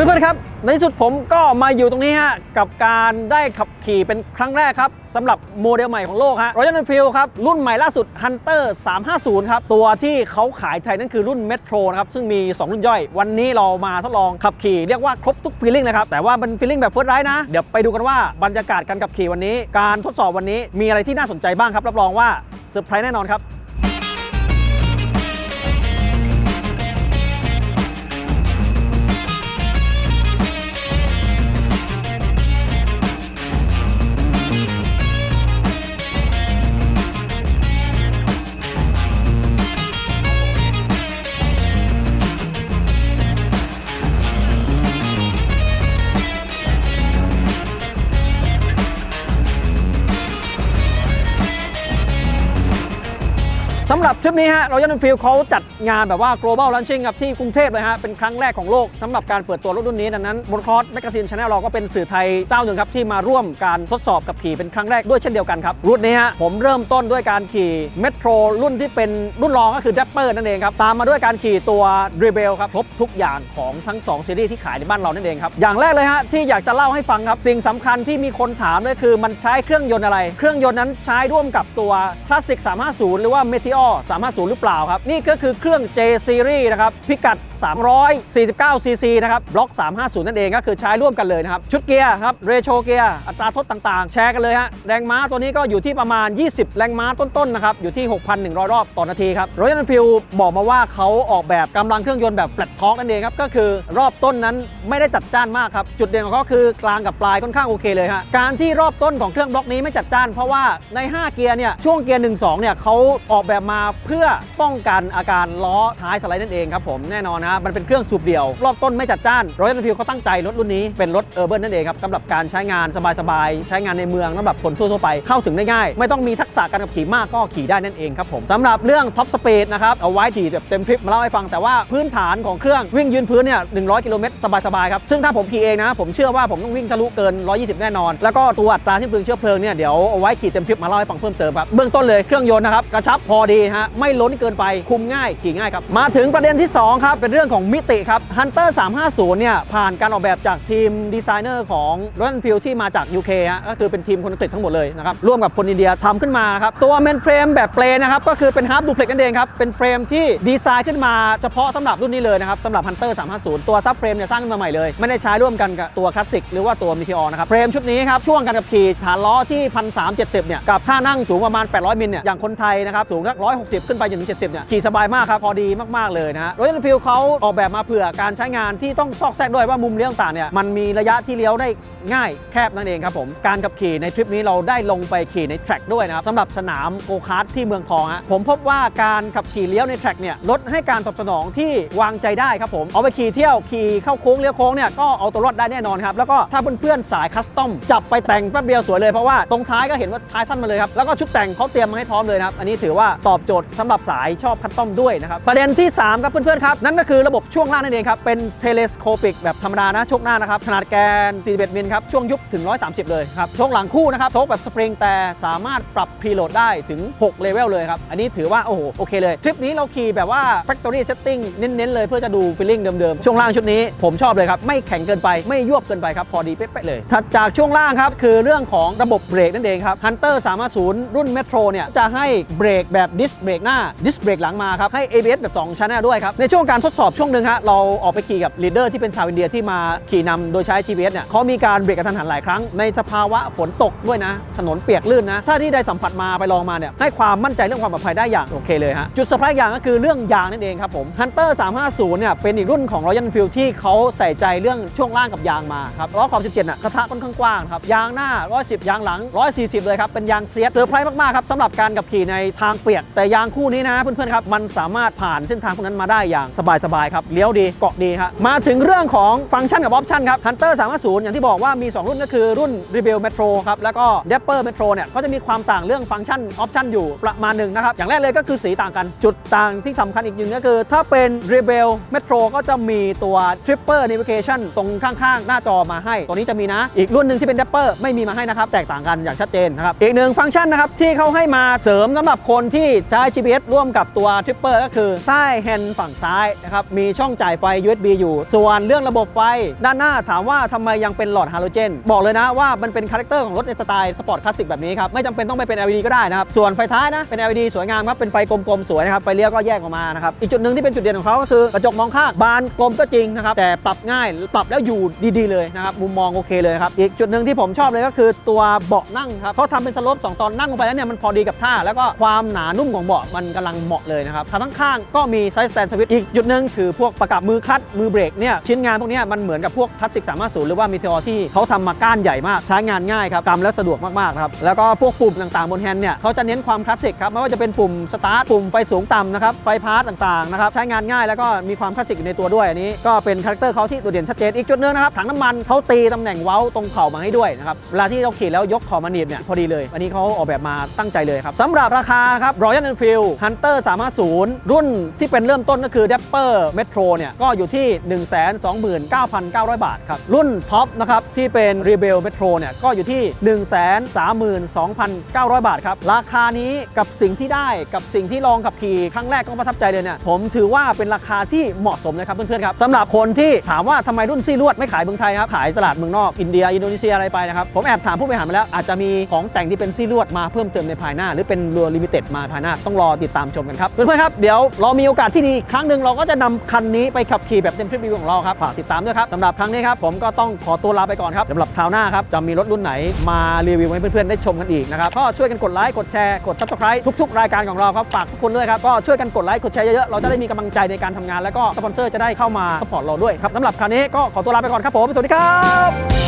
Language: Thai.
เพื่อนๆครับ ในที่สุดผมก็มาอยู่ตรงนี้ฮะ กับการได้ขับขี่เป็นครั้งแรกครับสำหรับโมเดลใหม่ของโลกฮะ Royal Enfield ครับ รุ่นใหม่ล่าสุด Hunter 350 ครับ ตัวที่เขาขายไทยนั่นคือรุ่น Metro นะครับ ซึ่งมี 2 รุ่นย่อย วันนี้เรามาทดลองขับขี่เรียกว่าครบทุกฟีลลิ่งนะครับ แต่ว่ามันฟีลลิ่งแบบเฟิร์สไรนะ เดี๋ยวไปดูกันว่าบรรยากาศการขับขี่วันนี้ การทดสอบวันนี้มีอะไรที่น่าสนใจบ้างครับรับรองว่าเซอร์ไพรส์แน่นอนครับ สำหรับทริปนี้ฮะ Royal Enfield เขาจัดงานแบบว่า global launching ครับที่กรุงเทพเลยฮะ เป็นครั้งแรกของโลกสำหรับการเปิดตัวรถรุ่นนี้ ดังนั้น m o t o c r o s s Magazine Channel เราก็เป็นสื่อไทยเจ้าหนึ่งครับ ที่มาร่วมการทดสอบกับขี่เป็นครั้งแรกด้วยเช่นเดียวกันครับ รุ่นนี้ฮะ ผมเริ่มต้นด้วยการขี่ Metro รุ่นที่เป็นรุ่นรองก็คือ Dapper นั่นเองครับตามมาด้วยการขี่ตัว Rebel ครับครบทุกอย่างของทั้ง2ซีรีส์ที่ขายในบ้านเรานั่นเองครับอย่างแรกเลยฮะที่อยากจะเล่าให้ฟังครับสิ่งสำคัญที่มีคนถามเลยคือมันใช้เครื่องยนต์อะไร เครื่องยนต์นั้นใช้ร่วมกับตัว Classic 350 หรือว่า Meteor 350 หรือเปล่าครับ นี่ก็คือเครื่อง J Series นะครับ พิกัด 349 cc นะครับบล็อก 350 นั่นเองก็คือใช้ร่วมกันเลยนะครับ ชุดเกียร์ครับเรโชเกียร์อัตราทดต่างๆ แชร์กันเลยฮะแรงม้าตัวนี้ก็อยู่ที่ประมาณ 20 แรงม้าต้นๆนะครับอยู่ที่ 6,100 รอบต่อนาทีครับ Royal Enfield บอกมาว่าเขาออกแบบกำลังเครื่องยนต์แบบ flat torque นั่นเองครับก็คือรอบต้นนั้นไม่ได้จัดจ้านมากครับจุดเด่นของเขาคือกลางกับปลายค่อนข้างโอเคเลยฮะการที่รอบต้นของเครื่องบล็อกนี้ไม่จัดจ้าน เพราะว่าใน 5 เกียร์เนี่ยช่วงเกียร์1 2เนี่ยเขาออกแบบมาเพื่อป้องกันอาการล้อท้ายสไลด์นั่นเองครับผมแน่นอนนะมันเป็นเครื่องสูบเดี่ยว รอบต้นไม่จัดจ้าน Royal Enfield เขาตั้งใจรถรุ่นนี้เป็นรถเออร์เบิร์นนั่นเองครับสำหรับการใช้งานสบายๆใช้งานในเมืองสำหรับคนทั่วๆไปเข้าถึงได้ง่าย ไม่ต้องมีทักษะการขับขี่มากก็ขี่ได้นั่นเองครับผมสำหรับเรื่องท็อปสปีดนะครับเอาไว้ถี่แบบเต็มทริปมาเล่าให้ฟังแต่ว่าพื้นฐานของเครื่องวิ่งยืนพื้นเนี่ย100กิโลเมตรสบายๆครับซึ่งถ้าผมขี่เองนะผมเชื่อว่าผมต้องวิ่งทะลุเกิน 120 แน่นอน แล้วก็ตัวอัตราที่เปลืองเชื้อเพลิงเนี่ยเดี๋ยวเอาไว้ขี่เต็มทริปมาเล่าให้ฟังเพิ่มเติมครับเบื้องต้นเลยเครื่องยนต์นะครับกระชับพอดีฮะไม่ล้นเกินไปคุมง่ายขี่ง่ายครับ มาถึงประเด็นที่สองครับ เป็นเรื่องของมิติครับ Hunter 350 เนี่ย ผ่านการออกแบบจากทีมดีไซเนอร์ของ Royal Enfield ที่มาจาก UK ฮะก็คือเป็นทีมคนอังกฤษทั้งหมดเลยนะครับ ร่วมกับคนอินเดียทำขึ้นมาครับ ตัวเมนเฟรมแบบเปลนะครับ ก็คือเป็นฮาร์ d ดูเพล็กนั่นเองครับ เป็นเฟรมที่ดีไซน์ขึ้นมาเฉพาะสำหรับรุ่นนี้เลยนะครับสำหรับ Hunter 350 ตัวซับเฟรมเนี่ยสร้างขึ้นมาใหม่เลยไม่ได้ใช้ร่วมกันกับตัวคลาสสิกหรือว่าตัว Meteor นะครับเฟรมชุดนี้ครับช่วงการขับขี่ฐานล้อที่ 1,370เนี่ยกับท่านั่งสูงประมาณ 800มิลเนี่ยอย่างคนไทยนะครับสูงสัก160 ขึ้นไปจนถึง 70 เนี่ยขี่สบายมากครับ พอดีมาก ๆ เลยนะฮะ Royal Enfield เขาออกแบบมาเผื่อการใช้งานที่ต้องซอกแซกด้วยว่ามุมเลี้ยวต่างเนี่ยมันมีระยะที่เลี้ยวได้ง่ายแคบนั่นเองครับผมการขับขี่ในทริปนี้เราได้ลงไปขี่ในแทร็กด้วยนะครับสำหรับสนามโกคาร์ทที่เมืองทองฮะผมพบว่าการขับขี่เลี้ยวในแทร็กเนี่ยลดให้การตอบสนองที่วางใจได้ครับผมเอาไปขี่เที่ยวขี่เข้าโค้งเลี้ยวโค้งเนี่ยก็เอาตัวรอดได้แน่นอนครับแล้วก็ถ้าเพื่อนๆสายคัสตอมจับไปแต่งแป๊บเดียวสวยเลยเพราะว่าตรงท้ายก็เห็นว่าท้ายสั้นมาเลยครับแล้วก็ชุดแต่งเขาเตรียมมาให้พร้อมเลยนะครับอันนี้ถือว่าตอบโจทย์สำหรับสายชอบคัสตอมด้วยนะครับ ประเด็นที่สามครับเพื่อนๆครับ นั่นก็คือระบบช่วงล่างนั่นเองครับ เป็นเทเลสโคปิกแบบธรรมดานะโชคหน้านะครับ ขนาดแกน 41 มิลครับ ช่วงยุบถึง 130 เลยครับโชคหลังคู่นะครับโชคแบบสปริงแต่สามารถปรับพรีโหลดได้ถึง 6 เลเวลเลยครับ อันนี้ถือว่า โอ้โหโอเคเลย ทริปนี้เราขี่แบบว่า Factory Setting เน้นๆเลยเพื่อจะดูฟีลลิ่งเดิมๆช่วงล่างชุดนี้ผมชอบเลยครับไม่แข็งเกินไปไม่ยวบเกินไปครับพอดีเป๊ะๆเลยถัดจากช่วงล่างครับคือเรื่องของระบบเบรกนั่นเองครับ Hunter 350รุ่น Metro เนี่ยจะให้เบรกแบบดิสเบรกหน้าดิสเบรกหลังมาครับให้ ABS แบบ2 channel ด้วยครับ ในช่วงการทดสอบช่วงหนึ่งฮะเราออกไปขี่กับลีดเดอร์ที่เป็นชาวอินเดียที่มาขี่นำโดยใช้ GPS เนี่ยเขามีการเบรกกระทันหันหลายครั้ง ในสภาวะฝนตกด้วยนะ ถนนเปียกลื่นนะ ถ้าที่ได้สัมผัสมาไปลองมาเนี่ยให้ความมั่นใจเรื่องความปลอดภัยได้อย่างโอเคเลยฮะจุดเซอร์ไพรส์อย่างก็คือเรื่องยางนั่นเองครับผม Hunter 350เนี่ยเป็นอีกรุ่นของ Royal Enfield ที่เขาใส่ใจเรื่องช่วงล่างกับยางมาครับล้อขอบ17น่ะกระทะค่อนข้างกว้างครับยางหน้า 110 ยางหลัง 140 เลยครับเป็นยางเซียสเซอร์ไพรส์มากๆครับสำหรับการขับขี่ในทางเปียกแต่ยางคู่นี้นะเพื่อนๆครับมันสามารถผ่านเส้นทางพวกนั้นมาได้อย่างสบายๆครับเลี้ยวดีเกาะดีครับมาถึงเรื่องของฟังก์ชันกับออปชันครับ Hunter 350 อย่างที่บอกว่ามี 2 รุ่นก็คือรุ่น Rebel Metro ครับแล้วก็ Dapper Metro เนี่ยก็จะมีความต่างเรื่องฟังก์ชันออปชันอยู่ประมาณหนึ่งนะครับอย่างแรกเลยก็คือสีต่างกันจุดต่างที่สำคัญอีกหนึ่งก็คือ ถ้าเป็น Rebel Metro ก็จะมีตัว Tripper Navigation ตรงข้างๆ หน้าจอมาให้ ตัวนี้จะมีนะ อีกรุ่นหนึ่งที่เป็น Dapper ไม่มีมาให้นะครับแตกต่างกันอย่างชัดเจนนะครับอีกหนึ่งฟังก์ชันนะครับที่เขาให้มาเสริมสำหรับคนที่ใช้ GPS ร่วมกับตัวทริปเปอร์ก็คือใต้แฮนด์ฝั่งซ้ายนะครับมีช่องจ่ายไฟ USB อยู่ ส่วนเรื่องระบบไฟ ด้านหน้าถามว่าทำไมยังเป็นหลอดฮาโลเจน บอกเลยนะว่ามันเป็นคาแรคเตอร์ของรถในสไตล์สปอร์ตคลาสสิกแบบนี้ครับ ไม่จำเป็นต้องไปเป็น LED ก็ได้นะครับ ส่วนไฟท้ายนะเป็น LED สวยงามครับ เป็นไฟกลมๆ สวยนะครับ ไฟเลี้ยวก็แยกออกมานะครับ อีกจุดหนึ่งที่เป็นจุดเด่นของเขาก็คือกระจกมองข้างบานกลมก็จริงนะครับแต่ปรับง่ายปรับแล้วอยู่ดีๆเลยนะครับมุมมองโอเคเลยครับอีกจุดหนึ่งที่ผมชอบเลยก็คือตัวเบาะนั่งครับเขาทำเป็นสลปสองตอนนั่งลงไปแล้วเนี่ยมันพอดีกับท่าแล้วก็ความหนานุ่มของเบาะมันกำลังเหมาะเลยนะครับทางข้างก็มีไซส์สแตนสวิตอีกจุดหนึ่งคือพวกประกับมือคัดมือเบรกเนี่ยชิ้นงานพวกนี้มันเหมือนกับพวกคลาสสิกสามารถศูหรือว่ามีเทอที่เขาทำมาก้านใหญ่มาก ใช้งานง่ายครับกำแล้วสะดวกมากๆครับแล้วก็พวกปุ่มต่างๆบนแฮนด์เนี่ยเขาจะเน้นความคลาสสิกครับไม่ว่าจะเป็นปุ่มสตาร์ทปุ่มไฟสูงต่ำนะครับไฟพาร์ตต่างๆนะครับใช้งานง่ายแล้วก็มีความคลาสสิกอยู่ในตัวด้วยอันนี้ ก็เป็นคาแรคเตอร์เขาที่โดดเด่นชัดเจนอีกจุดหนึงนะครับถังน้ำมันเขาตีตำแหน่งเว้าตรงเข่ามาให้ด้วยนะครับเวลาที่เราขี่แล้วยกข่ามาหนีบเนี่ยพอดีเลย อันนี้เขาออกแบบมาตั้งใจเลยครับสำหรับราคาครับ Royal Enfield Hunter 350 รุ่นที่เป็นเริ่มต้นก็คือ Dapper Metro เนี่ยก็อยู่ที่ 129,900 บาทครับ รุ่นท็อปนะครับที่เป็น Rebel Metro เนี่ยก็อยู่ที่ 132,900 บาทครับ ราคานี้กับสิ่งที่ได้กับสิ่งที่ลองขับขี่ครั้งแรกก็ประทับใจเลยเนี่ยผมถือว่าเป็นราคาที่เหมาะสมเลยครับเพื่อนๆครับสำหรับคนที่ถามว่าทำไมรุ่นซี่ลวดไม่ขายเมืองไทยครับขายตลาดเมืองนอกอินเดีย อินโดนีเซียอะไรไปนะครับผมแอบถามผู้บริหารมาแล้วอาจจะมีของแต่งที่เป็นซี่ลวดมาเพิ่มเติมในภายหน้า หรือเป็นรัวลิมิเต็ดมาภายหน้าต้องรอติดตามชมกันครับเพื่อนๆครับเดี๋ยวเรามีโอกาสที่ดีครั้งหนึ่งเราก็จะนำคันนี้ไปขับขี่แบบเต็มทริปรีวิวของเราครับฝากติดตามด้วยครับสำหรับครั้งนี้ครับผมก็ต้องขอตัวลาไปก่อนครับสำหรับคราวหน้าครับจะมีรถรุ่นไหนมารีวิวให้เพื่อนๆได้ชมกันอีกนะครับก็ช่วยกันกดไลค์กดแชร์กด subscribe ทุก ๆ รายการของเราครับฝากทุกคนด้วยครับก็ช่วยกันกดไลค์กดแชร์เยอะๆเราจะได้มีกำลังใจในการทำงานแล้วก็สปอนเซอร์จะได้เข้ามาสปอร์ตเราด้วยครับสำหรับคราวนี้ก็ขอตัวลาไปก่อนครับผมสวัสดีครับ